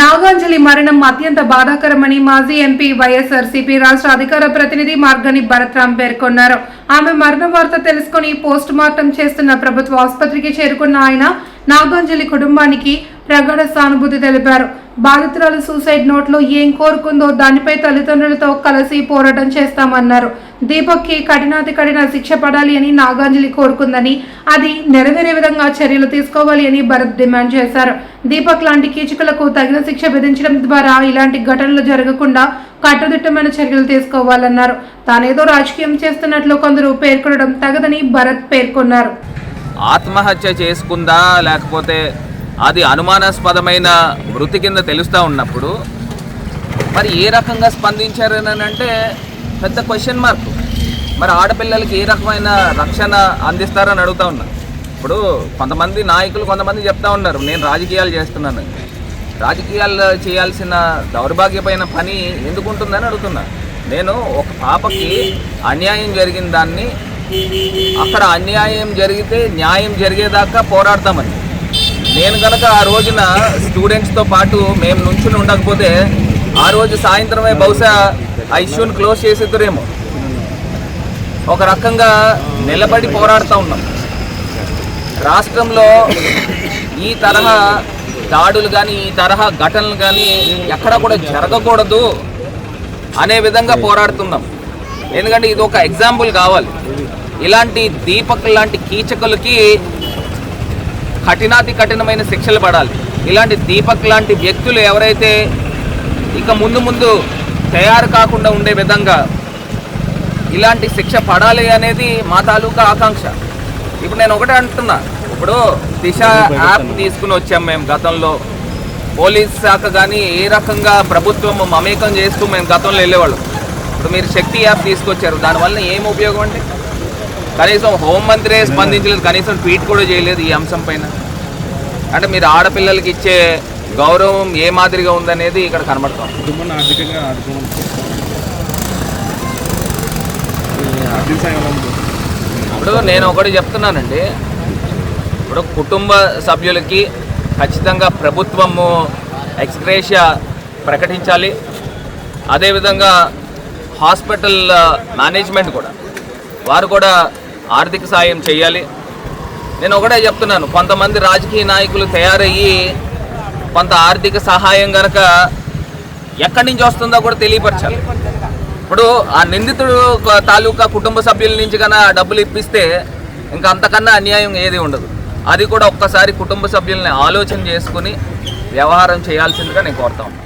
నాగాంజలి మరణం అత్యంత బాధాకరమని మాజీ ఎంపీ వైఎస్ఆర్సీపీ రాష్ట్ర అధికార ప్రతినిధి మార్గని భరత్రామ్ పేర్కొన్నారు. ఆమె మరణం వార్త తెలుసుకుని పోస్ట్ మార్టం చేస్తున్న ప్రభుత్వ ఆసుపత్రికి చేరుకున్న ఆయన నాగాంజలి కుటుంబానికి ప్రగాఢ సానుభూతి తెలిపారు. బాధితురాలు సూసైడ్ నోట్లో ఏం కోరుకుందో దానిపై తల్లిదండ్రులతో కలిసి పోరాటం చేస్తామన్నారు. దీపక్కి కఠినాతి కఠిన శిక్ష పడాలి అని నాగాంజలి కోరుకుందని అది నెరవేరే విధంగా చర్యలు తీసుకోవాలి అని భరత్ డిమాండ్ చేశారు. దీపక్ లాంటి కీచకులకు తగిన శిక్ష విధించడం ద్వారా ఇలాంటి ఘటనలు జరగకుండా కట్టుదిట్టమైన చర్యలు తీసుకోవాలన్నారు. తానేదో రాజకీయం చేస్తున్నట్లు కొందరు పేర్కొనడం తగదని భరత్ పేర్కొన్నారు. ఆత్మహత్య చేసుకుందా లేకపోతే అది అనుమానాస్పదమైన వృత్తి కింద తెలుస్తూ ఉన్నప్పుడు మరి ఏ రకంగా స్పందించారని అంటే పెద్ద క్వశ్చన్ మార్క్ మరి ఆడపిల్లలకి ఏ రకమైన రక్షణ అందిస్తారని అడుగుతా ఉన్నా. ఇప్పుడు కొంతమంది నాయకులు కొంతమంది చెప్తా ఉన్నారు నేను రాజకీయాలు చేస్తున్నాను. రాజకీయాలు చేయాల్సిన దౌర్భాగ్యమైన పని ఎందుకు ఉంటుందని అడుగుతున్నా. నేను ఒక పాపకి అన్యాయం జరిగిన దాన్ని అక్కడ అన్యాయం జరిగితే న్యాయం జరిగేదాకా పోరాడతామని. నేను కనుక ఆ రోజున స్టూడెంట్స్తో పాటు మేము నుంచుని ఉండకపోతే ఆ రోజు సాయంత్రమే బహుశా ఆ ఇష్యూని క్లోజ్ చేసేద్దరేమో. ఒక రకంగా నిలబడి పోరాడుతూ ఉన్నాం. రాష్ట్రంలో ఈ తరహా దాడులు కానీ ఈ తరహా ఘటనలు కానీ ఎక్కడ కూడా జరగకూడదు అనే విధంగా పోరాడుతున్నాం. ఎందుకంటే ఇది ఒక ఎగ్జాంపుల్ కావాలి. ఇలాంటి దీపక్ లాంటి కీచకులకి కఠినాతి కఠినమైన శిక్షలు పడాలి. ఇలాంటి దీపక్ లాంటి వ్యక్తులు ఎవరైతే ఇక ముందు ముందు తయారు కాకుండా ఉండే విధంగా ఇలాంటి శిక్ష పడాలి అనేది మా తాలూకా ఆకాంక్ష. ఇప్పుడు నేను ఒకటే అంటున్నా. ఇప్పుడు దిశ యాప్ తీసుకుని వచ్చాం మేము గతంలో. పోలీస్ శాఖ కానీ ఏ రకంగా ప్రభుత్వం మమేకం చేస్తూ మేము గతంలో వెళ్ళేవాళ్ళం. ఇప్పుడు మీరు శక్తి యాప్ తీసుకొచ్చారు. దానివల్ల ఏం ఉపయోగం అండి? కనీసం హోంమంత్రే స్పందించలేదు కనీసం ట్వీట్ కూడా చేయలేదు ఈ అంశం పైన. అంటే మీరు ఆడపిల్లలకి ఇచ్చే గౌరవం ఏ మాదిరిగా ఉందనేది ఇక్కడ కనబడతాం? ఇప్పుడు నేను ఒకటి చెప్తున్నానండి. ఇప్పుడు కుటుంబ సభ్యులకి ఖచ్చితంగా ప్రభుత్వము ఎక్స్గ్రేషియా ప్రకటించాలి. అదేవిధంగా హాస్పిటల్ మేనేజ్మెంట్ కూడా. వారు కూడా ఆర్థిక సాయం చేయాలి నేను ఒకటే చెప్తున్నాను కొంతమంది రాజకీయ నాయకులు తయారయ్యి కొంత ఆర్థిక సహాయం గనక ఎక్కడి నుంచి వస్తుందో కూడా తెలియపరచాలి. ఇప్పుడు ఆ నిందితుడు తాలూకా కుటుంబ సభ్యుల నుంచి కన్నా డబ్బులు ఇప్పిస్తే ఇంకా అంతకన్నా అన్యాయం ఏది ఉండదు. అది కూడా ఒక్కసారి కుటుంబ సభ్యుల్ని ఆలోచన చేసుకుని వ్యవహారం చేయాల్సిందిగా నేను కోరుతా ఉన్నాను.